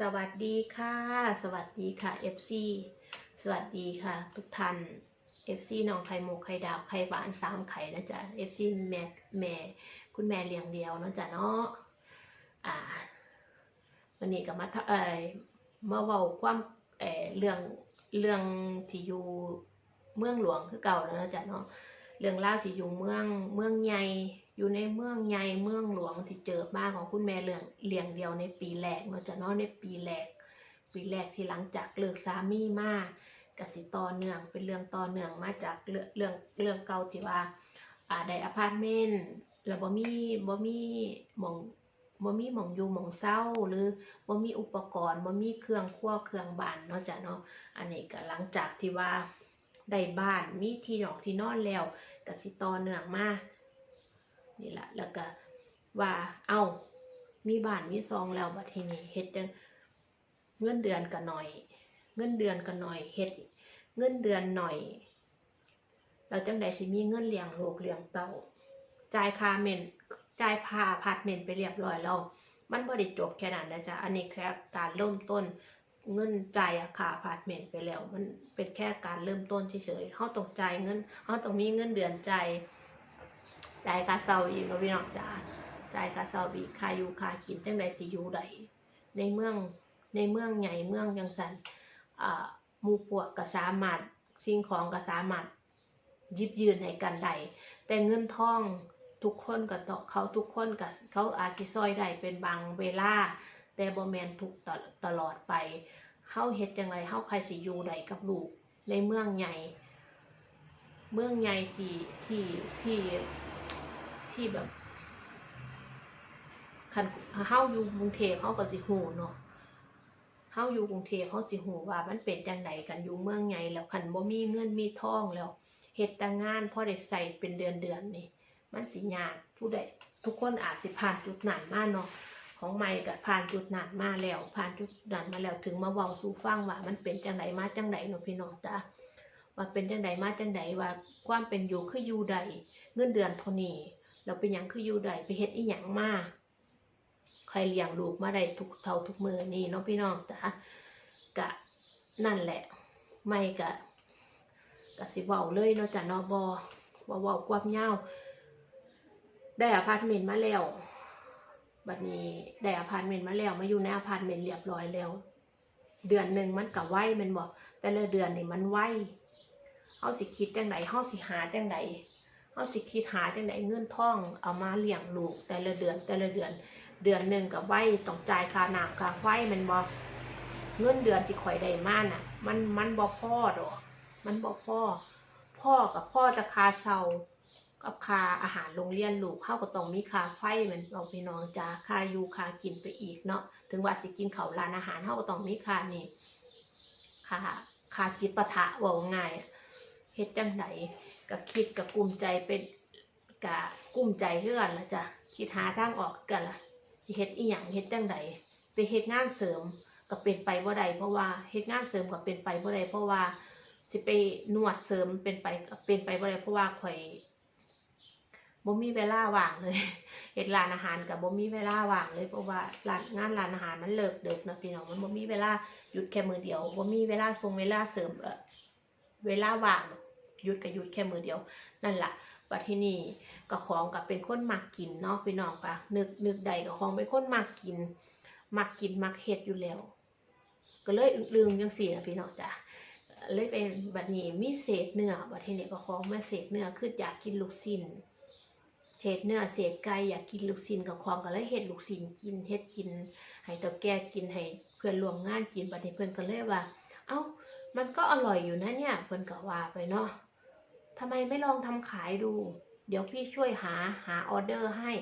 สวัสดีค่ะ สวัสดีค่ะ FC สวัสดีค่ะ ทุกท่าน FC น้องไข่หมูไข่ดาวไข่หวานสามไข่นะจ๊ะ FC แม่แม่คุณแม่เลี้ยงเดียวนะจ๊ะเนาะอ่าวันนี้ก็มาเอ่อมาเว้าความเอ่อเรื่องเรื่องที่อยู่เมืองหลวงคือเก่าแล้วนะจ๊ะเนาะเรื่องเล่าที่อยู่เมืองเมืองใหญ่ อยู่ในเมืองใหญ่เมืองหลวงที่เจอมาของคุณแม่เลี้ยงเลี้ยงเดียวในปีแรกเนาะจะเนาะในปีแรก ปีแรกที่หลังจากเลิกสามีมากสิต่อเนื่องเป็นเรื่องต่อเนื่องมาจากเรื่องเรื่องเรื่องเก่าที่ว่าอ่าได้อพาร์ตเมนต์แล้วบ่มีบ่มีหมองบ่มีหมองอยู่หมองเศร้าหรือบ่มีอุปกรณ์บ่มีเครื่องครัวเครื่องบ้านเนาะจ้ะเนาะอันนี้ก็หลังจากที่ว่าได้บ้านมีที่นอกที่นอนแล้วกสิต่อเนื่องมา นี่แหละแล้วก็ว่าเอ้ามีบ้านมีซองแล้วบัดทีนี้เฮ็ดจังเงินเดือนก็น้อย เงินเดือนก็น้อยเฮ็ดเงินเดือนหน่อย เราจังใดสิมีเงินเลี้ยงลูกเลี้ยงเต้าจ่ายค่าเมนจ่ายค่าพาร์ตเมนต์ไปเรียบร้อยแล้วมันบ่ได้จบแค่นั้นนะจ๊ะอันนี้แค่การเริ่มต้นเงินจ่ายค่าพาร์ตเมนต์ไปแล้ว มันเป็นแค่การเริ่มต้นเฉยๆเฮาต้องจ่ายเงินเฮาต้องมีเงินเดือนจ่าย จ่ายค่าเช่าอีกเนาะพี่น้องจ้าจ่ายค่าเช่าอีกค่าอยู่ค่ากินจังใดสิอยู่ใดในเมืองในเมืองใหญ่เมืองจังซั่นอ่ามู่พวกก็สามารถสิ่งของก็สามารถยิบยืนให้กันได้แต่เงินทองทุกคนก็ต้อเขาทุกคนก็เขาอาจสิซอยได้เป็นบางเวลาแต่บ่แมนทุกตลตลอดไปเฮาเฮ็ดจังไดเฮาใครสิอยู่ได้กับลูกในเมืองใหญ่ เมืองใหญ่ที่ที่ที่ ที่แบบคันเฮาอยู่กรุงเทพเฮาก็สิฮู้เนาะเฮาอยู่กรุงเทพเฮาสิฮู้ว่ามันเป็นจังไดกันอยู่เมืองใหญ่แล้วคันบ่มีเงินมีทองแล้วเฮ็ดแต่งานพอได้ใส่เป็นเดือนเดือนนี่ มันสิยากผู้ใดทุกคนอาจสิผ่านจุดนั้นมาเนาะของใหม่ก็ผ่านจุดนั้นมาแล้ว ผ่านจุดนั้นมาแล้วถึงมาเว้าสู่ฟังว่า มันเป็นจังไดมาจังไดเนาะพี่น้องจ้าว่าเป็นจังไดมาจังไดว่าความเป็นอยู่คืออยู่ใดเงินเดือนเท่านี้ แล้วเป็นยังคืออยู่ใดไปเฮ็ดอีหยังมาใครเลี้ยงลูกมาได้ทุกเท่าทุกมือนี่เนาะพี่น้องจ้ากะนั่นแหละ ไม่กะก็สิเว้าเลยเนาะจ้ะนาะบ่บ่เว้าความยาได้อพาร์ตเมนต์มาแล้วบัดนี้ได้อพาร์ตเมนต์มาแล้วมาอยู่ในอพาร์ตเมนต์เรียบร้อยแล้ว เดือนหนึ่งมันก็ไหวม่นบ่แต่ละเดือนนี่มันไหวเฮาสิคิดจังไดเฮาสิหาจังได เฮาสิคิดหาจังไดเงินท่องเอามาเลี้ยงลูกแต่ละเดือนแต่ละเดือนเดือนหนึ่งก็ไวต้องจ่ายค่าน้ำค่าไฟม่นบ่เงินเดือนที่ข่อยได้มาน่ะ มันมันบ่พอดอกมันบอกพ่อ พ่อกับพ่อจะคาเซากับคาอาหารโรงเรียนลูกเข้าก็ต้องมีคาไฟมือนเราพี่น้องจ้าคาอยู่คากินไปอีกเนาะถึงว่าสิกินเขาร้านอาหารเข้าก็ต้องมีคานี่คาคาจิตปะทะว่าง่ายอะ เฮ็ดจังไดก็คิดกับกลุ้มใจเป็นกะกลุ้มใจเพื่อนละจ้ะคิดหาทางออกกันละสิเฮ็ดอีหยังเฮ็ดจังไดไปเฮ็ดงานเสริมก็เป็นไปบ่ได้เพราะว่าเฮ็ดงานเสริมก็เป็นไปบ่ได้เพราะว่าสิไปนวดเสริมเป็นไปเป็นไปบ่ได้เพราะว่าข่อยบ่มีเวลาว่างเลยเฮ็ดร้านอาหารกับบ่มีเวลาว่างเลยเพราะว่าร้านงานร้านอาหารมันเลิกดึกนะพี่น้องมันบ่มีเวลาหยุดแค่มือเดียวบ่มีเวลาส่งเวลาเสริมเวลาว่าง ยุดก็ยุดแค่มือเดียว นั่นแหละบัดที่นี้ก็ของก็เป็นคนมักกินเนาะพี่น้องปะนึกนึกใดก็ของเป็นคนมักกินมักกินมักเฮ็ดอยู่แล้ว ก็เลยอึ้งลึงจังซี่นะพี่น้องจ้ะเลยเป็นบัดนี้มีเศษเนื้อบัดที่นี้ก็ของมาเศษเนื้อคืออยากกินลูกชิ้นเศษเนื้อเศษไก่อยากกินลูกชิ้นกับของก็เลยเฮ็ดลูกชิ้นกินเฮ็ดกิน ให้ตาแก่กินให้เพื่อนร่วมงานกินบัดนี้เพื่อนก็เลยว่า เอ้ามันก็อร่อยอยู่นะเนี่ยเพื่อนก็ว่าไปเนาะ ทำไมไม่ลองทำขายดู เดี๋ยวพี่ช่วยหาหาออเดอร์ให้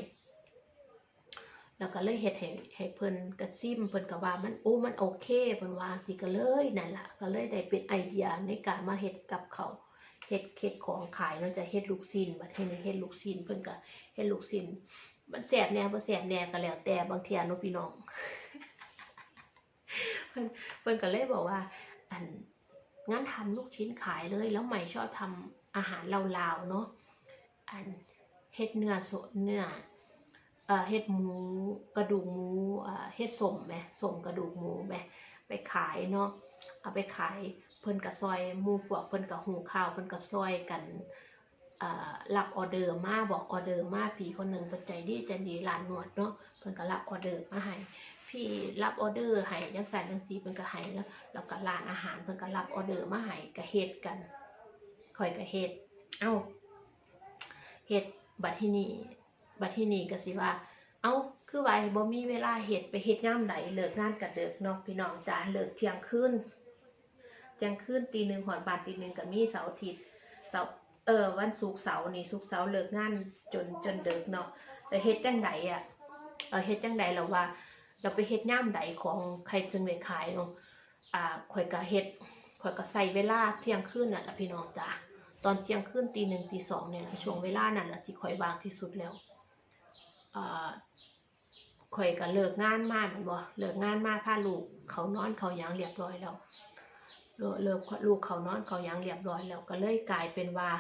แล้วก็เลยเฮ็ดให้ให้เพิ่นกระซิมเพิ่นก็ว่ามันโอ้มันโอเคเพิ่นว่าสิก็เลยนั่นล่ะก็เลยได้เป็นไอเดียในการมาเฮ็ดกับเขาเฮ็ดเฮ็ดของขายเนาจะเฮ็ดลูกชิ้นบัดเฮ็ดเฮ็ดลูกชิ้นเพิ่นก็เฮ็ดลูกชิ้นมันแซ่บแน่บ่แซ่บแน่ก็แล้วแต่บางเทียนพี่น้องเพิ่นเพิ่นก็เลยบอกว่า อันงั้นทำลูกชิ้นขายเลย แล้วใหม่ชอบทำ อาหารลาวๆเนาะอันเฮ็ดเนื้อสดเนื้อเออ่าเฮ็ดหมูกระดูกหมูอ่าเฮ็ดสมแหมสมกระดูกหมูแหมไปขายเนาะเอาไปขายเพิ่นก็ซอยหมู่พวกเพิ่นก็หุงข้าวเพิ่นก็ซอยกันอ่ารับออเดอร์มาบอกออเดอร์มาพี่คนหนึ่งเพิ่นใจดีใจดีร้านนวดเนาะเพิ่นก็รับออเดอร์มาให้พี่รับออเดอร์ให้จังซั่นจังซีเพิ่นก็ให้แล้วแล้วก็ร้านอาหารเพิ่นก็รับออเดอร์มาให้ก็เฮ็ดกัน ข่อยก็เฮ็ด เอ้าเฮ็ดบัดที่นี่บัดที่นี่ก็สิว่า เอ้าคือว่าบ่มีเวลาเฮ็ดไปเฮ็ดยามใดเลิกงานก็เลิกเนาะพี่น้องจ้าเลิกเที่ยงคืนเที่ยงคืนตีหนึ่งหอนบาทตีหนึ่งก็มีเสาร์อาทิตย์เสาร์เออวันศุกร์เสาร์นี่ศุกร์เสาร์เลิกงานจนจนเดึกเนาะเฮ็ดจังไดอะเออเฮ็ดจังไดเราว่า เราไปเฮ็ดยามใดของใครจึงได้ขายเนาะอ่าข่อยก็เฮ็ด ข่อยก็ใส่เวลาเที่ยงคืนน่ะล่ะพี่น้องจ้าตอนเที่ยงคืนตีหนึ่งตีสองเนี่ยช่วงเวลานั้นล่ะที่ข่อยวางที่สุดแล้วข่อยก็เลิกงานมาแม่นบ่เลิกงานมากพาลูกเขานอนเขายังเรียบร้อยแล้วเลิกลูกเขานอนเขายังเรียบร้อยแล้ว ก็เลยกลายเป็นว่า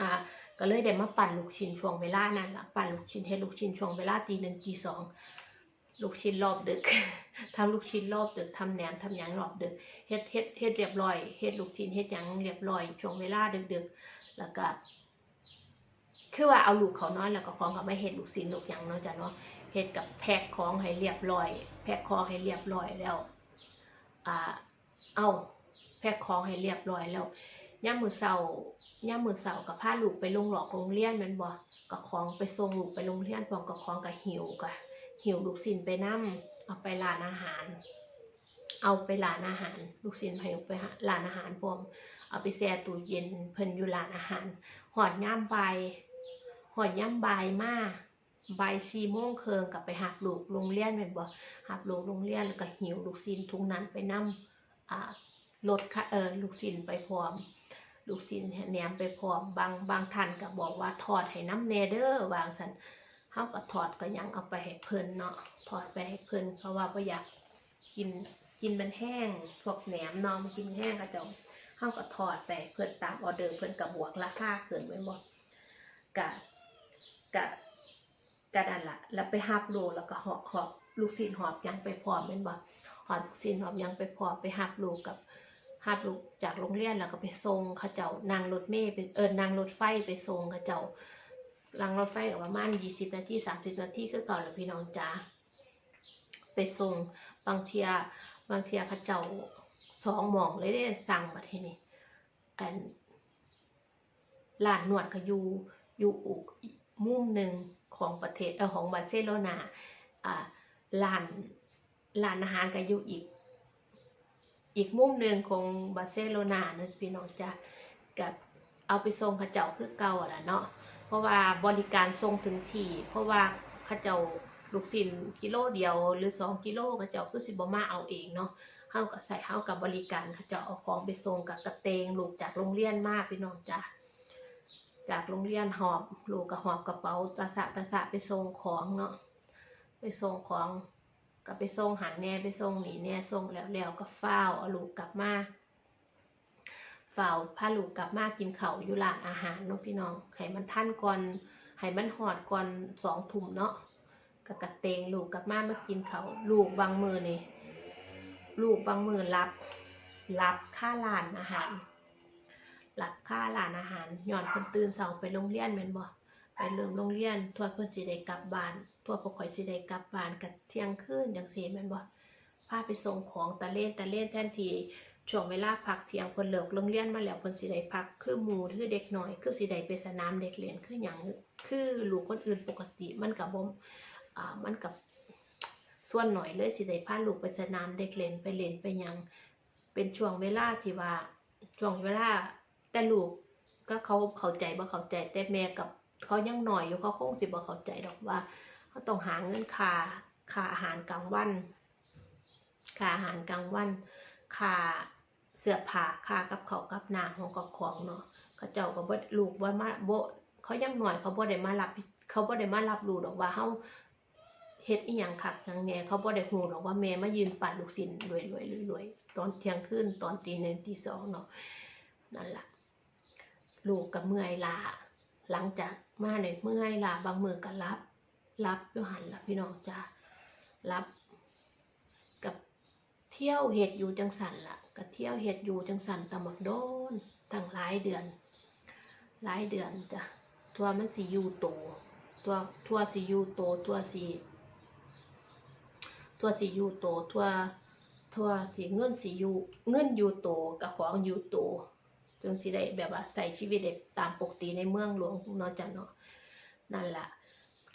อ่าก็เลยได้มาปั่นลูกชิ้นช่วงเวลานั้นละปั่นลูกชิ้นเฮ็ดลูกชิ้นช่วงเวลาตีหนึ่งตีสอง ลูกชิ้นรอบดึกทำลูกชิ้นรอบดึกทำแหนมทำหยังรอบดึกเฮ็ดเฮ็ดเฮ็ดเรียบร้อยเฮ็ดลูกชิ้นเฮ็ดหยังเรียบร้อยช่วงเวลาดึกๆ แล้วก็คือว่าเอาลูกเขานอนแล้วก็ของกับไม่เห็ดลูกศิลลูกหยังเนาะจ้ะเนาะเฮ็ดกับแพ็คของให้เรียบร้อย แพ็คของให้เรียบร้อยแล้วอ่าเอาแพ็คของให้เรียบร้อยแล้วย่ามือเสาย่ามมือเสากับพาลูกไปลงหลอกโรงเรียนมันบ่กับของไปส่งลูกไปโรงเรียนพร้อมกับของกับหิวกับ หิวลูกศิลไปนํเอาไปร้านอาหาร เอาไปร้านอาหาร ลูกศิลให้ไปหาร้านอาหารพร้อมเอาไปแช่ตู้เย็นเพิ่นอยู่ร้านอาหารหอดย่ามใบหอดย่ามบมาบายสี่โมงเคิงกลับไปหักลูกโรงเรียนเป็นบ่หักลูกโรงเรียนแล้วก็หิวลูกซินทุงนั้นไปนํอ่ารถค่ะเออลูกซินไปพร้อมลูกซินแหนมไปพร้อมบางบางท่านก็บอกว่าทอดให้น้ำเนเดอร์วางสัน เฮาก็ทอดก็ยังเอาไปให้เพิ่นเนาะทอดไปให้เพิ่นเพราะว่าบ่อยากกินกินมันแห้งพวกแหนมนอมกินแห้งก็จะเฮาก็ทอดไปเพิ่นตามออเดอร์เพิ่นก็บบวกราคาขึ้นไว้บ่กะกะกะนั่นละแล้วไปหับลูกแล้วก็หอบหอบลูกศิษย์หอบยังไปพร้อมแม่นบ่หอบลูกศิษย์หอบยังไปพร้อมไปหับลูกกับหับลูกจากโรงเรียนแล้วก็ไปส่งเขาเจ้านั่งรถเมล์ไปเออนั่งรถไฟไปส่งเขาเจ้า นั่งรถไฟก็ประมาณ20นาที30นาทีคือเก่าแล้วพี่น้องจ๋าไปส่งบางเทียบางเทียเขาเจ้าสองหมองเลยได้สั่งมาทีนี้อันร้านนวดก็อยู่อยู่อุกมุมหนึ่งของประเทศเออของบาร์เซโลนาอ่าร้านร้านอาหารก็อยู่อีก อีกมุมหนึ่งของบาร์เซโลนานะพี่น้องจ้ะกับเอาไปส่งเข้าเจ้าคือเก่าอะล่ะเนาะ ราะว่าบริการส่งถึงที่ เพราะว่าเข้าเจ้าลูกสินกิโลเดียวหรือสองกิโลเข้าเจ้าคือสิบมาเอาเองเนาะเฮากับใส่เฮากับบริการเขาจะเอาของไปส่งกับกระเตงลูกจากโรงเรียนมาพี่น้องจ้ะจากโรงเรียนหอบลูกกับหอบกระเป๋าตาสะตาสะไปส่งของเนาะไปส่งของก็ไปส่งหันแน่ไปส่งหนีแน่ส่งแล้วแล้วก็เฝ้าเอาลูกกลับมา ฝ้าวพาลูกกลับมากินเขาอยู่ร้านอาหารเนาะพี่น้องให้มันท่านก่อนให้มันหอดก่อนสองทุ่มเนาะกับกะเตงลูกกลับมามากินเขาลูกบางมือนี่ลูกบางมือรับ รับค่าลานอาหารรับค่าลานอาหารหย้อนเพิ่นตื่นเช้าไปโรงเรียนแม่นบ่ไปเริ่มโรงเรียนทั่วเพิ่นสิได้กลับบ้านทั่วพวกข่อยสิได้กลับบ้านกับเที่ยงคืนจังซี่แม่นบ่พาไปส่งของตะเล่นตะเล่นแทนที ช่วงเวลาพักเที่ยงเพิ่นเลิกโรงเรียนมาแล้วเพิ่นสิได้พัก คือหมูคือเด็กน้อย คือสิได้ไปสนามเด็กเล่นคือหยังคือลูกคนอื่นปกติมันก็บ่อ่ามันก็ส่วนหน่อยเลยสิได้พาลูกไปสนามเด็กเล่นไปเล่นไปหยังเป็นช่วงเวลาที่ว่าช่วงเวลาแต่ลูกก็เขาเข้าใจบ่เข้าใจแต่แม่กับเขายังหน่อยอยู่เขาคงสิบ่เข้าใจดอกว่าเขาต้องหาเงินค่าค่าอาหารกลางวันค่าอาหารกลางวัน ค่าเสื้อผ้าค่ากับเขากับน้ำของกับของเนาะเขาเจ้าก็บ่ลูกบ่ามาบ่เขายังหน่อยเขาบ่ได้มารับเขาบ่ได้มารับรู้ดอกว่าเฮาเฮ็ดอีหยังคักยังแหน่เขาบ่ได้ฮู้หรอกว่าแม่มายืนปั่นลูกศิลรวยๆรวยตอนเที่ยงคืนตอนตีหนึ่งตีสองเนาะนั่นล่ะลูกก็เมื่อยลาหลังจากมาในเมื่อยลาบางมือก็หลับ รับอยู่หันล่ะพี่น้องจ้ารับ ที่ยวเห็ดอยู่จังสันล่ะกับเที่ยวเห็ดอยู่จังสันตะหมักโดนตั้งหลายเดือน หลายเดือนจ้ะทัวมันสียูโตตัวทัวสียูโตทัวสีทัวสียูโตทัวทัวสีเงินสียูเงินยูโตกับของยูโตจึงสิได้แบบว่าใส่ชีวิตได้ตามปกติในเมืองหลวงเนาะจ้ะเนาะนั่นแหละ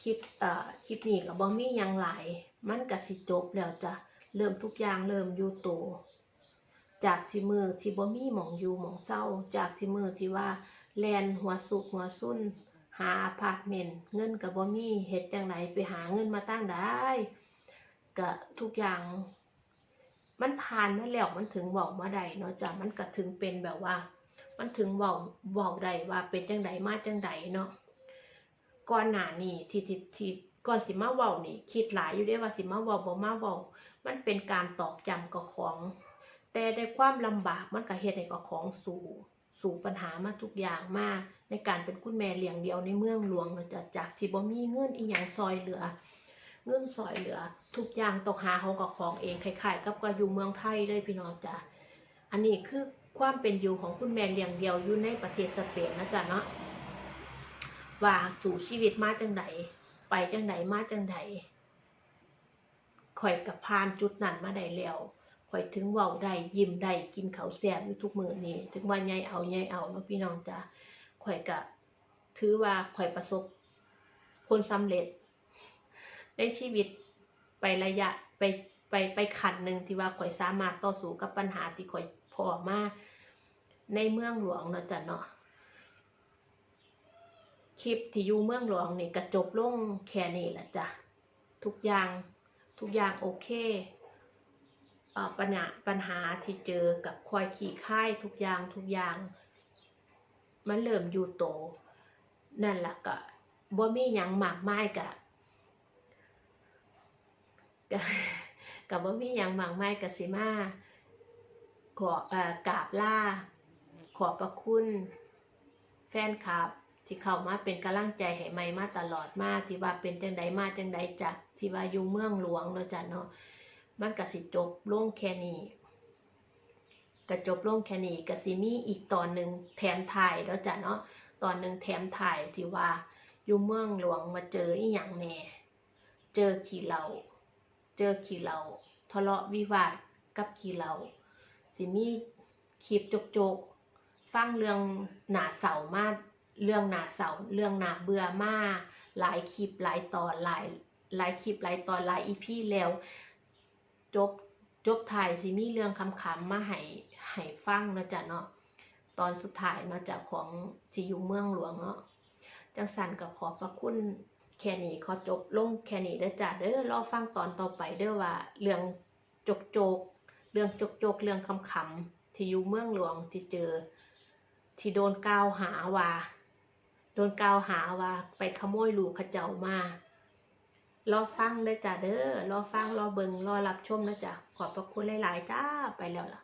คลิปเอ่อคลิปนี้กับบอมมี่ยังหลาย มันก็สิจบแล้วจ้ะ เริ่มทุกอย่างเริ่มอยูโต จากที่มือที่บ่มีหมองอยู่หมองเศร้า จากที่มือที่ว่าแลนหัวสุกหัวซุนหาอพาร์ตเมนต์เงินกับบ่มีเฮ็ดจังไหนไปหาเงินมาตั้งได้ก็ทุกอย่าง มันผ่านมาแล้วมันถึงเว้ามาได้เนาะจ้ะมันก็ถึงเป็นแบบว่า มันถึงเว้าเว้าได้ว่าเป็นจังไดมาจังไดเนาะก่อนหน้านี้ที่ที่ที่ก่อนสิมาเว้านี่ คิดหลายอยู่ด้ว่าสิมาเว้าบ่มาเว้า มันเป็นการตอกย้ำกับของ แต่ในความลำบากมันก็เฮ็ดให้กับของสู่สู่ปัญหามาทุกอย่างมาก ในการเป็นคุณแม่เลี้ยงเดียวในเมืองหลวงเนาะจ้ะจากที่บ่มีเงินอีหยังซอยเหลือ เงินซอยเหลือ ทุกอย่างต้องหาเขากับของเองคล้ายๆกับก็อยู่เมืองไทยเลยพี่น้องจ้ะอันนี้คือความเป็นอยู่ของคุณแม่เลี้ยงเดียวอยู่ในประเทศสเปนนะจ๊ะเนาะว่าสู่ชีวิตมาจังไดไปจังไดมาจังได ข่อยกับพานจุดนั้นมาได้แล้วข่อยถึงเว้าได้ยิ้มได้กินเขาแซ่บอยู่ทุกมื้อนี้ ถึงว่าใหญ่เอาใหญ่เอาเนาะพี่น้องจ้ะข่อยก็ถือว่าข่อยประสบผลสำเร็จในชีวิตไประยะไปไปไปขันหนึ่งที่ว่าข่อยสามารถต่อสู้กับปัญหาที่ข่อยพอมาในเมืองหลวงเนาะจ้ะเนาะคลิปที่อยู่เมืองหลวงนี่กระจบลงแค่นี้แหละจ้ะทุกอย่าง ทุกอย่างโอเคปัญหาปัญหาที่เจอกับควายขี่ค่ายทุกอย่างทุกอย่าง มันเริ่มอยู่โต นั่นแหละก็บ่มีหยังมากมายกะกับว่มีอย่างมากมายกับสิมาขออกราบล่าขอบพระคุณ แฟนคลับ ที่เข้ามาเป็นกำลังใจให้ใหม่มาตลอดมาที่ว่าเป็นจังใดมาจังใดจากที่ว่าอยู่เมืองหลวงเนาะจ้ะเนาะมันกสิจบลงแค่นี้ก็จบลงแค่นี้กสิมีอีกตอนหนึ่งแถมถ่ายแล้วจ้ะเนาะตอนหนึ่งแถมถ่ายที่ว่าอยู่เมืองหลวงมาเจออีหยังแหน่เจอขี่เหล้าเจอขี่เหล้าทะเลาะวิวาทกับขี่เหล้าสิมีคลิปจกๆฟังเรื่องหนาเสามาก เรื่องหนาเสาเรื่องหนาเบื่อมากหลายคลิปหลายตอนหลายหลายคลิปหลายตอนหลายอีพีแล้วจบจบถ่ายสิมีเรื่องคำๆมาให้ให้ฟังเนาะจ้ะเนาะตอนสุดท้ายเนาะจ้ะของที่อยู่เมืองหลวงเนาะจังสันกับขอบพระคุณแค่นี้ขอจบลงแค่นี้เด้จ้ะเด้อรอฟังตอนต่อไปเด้อว่า เรื่องจกโจก เรื่องจกโจกเรื่องคำขำที่อยู่เมืองหลวงที่เจอ ที่โดนกล่าวหาว่า โดนกล่าวหาว่าไปขโมยลูกขเจ้ามารอฟังเลยจ้ะเด้อรอฟังรอเบิงรอรับชมนะจ้ะขอบพระคุณหลาย ๆ จ้าไปแล้วล่ะ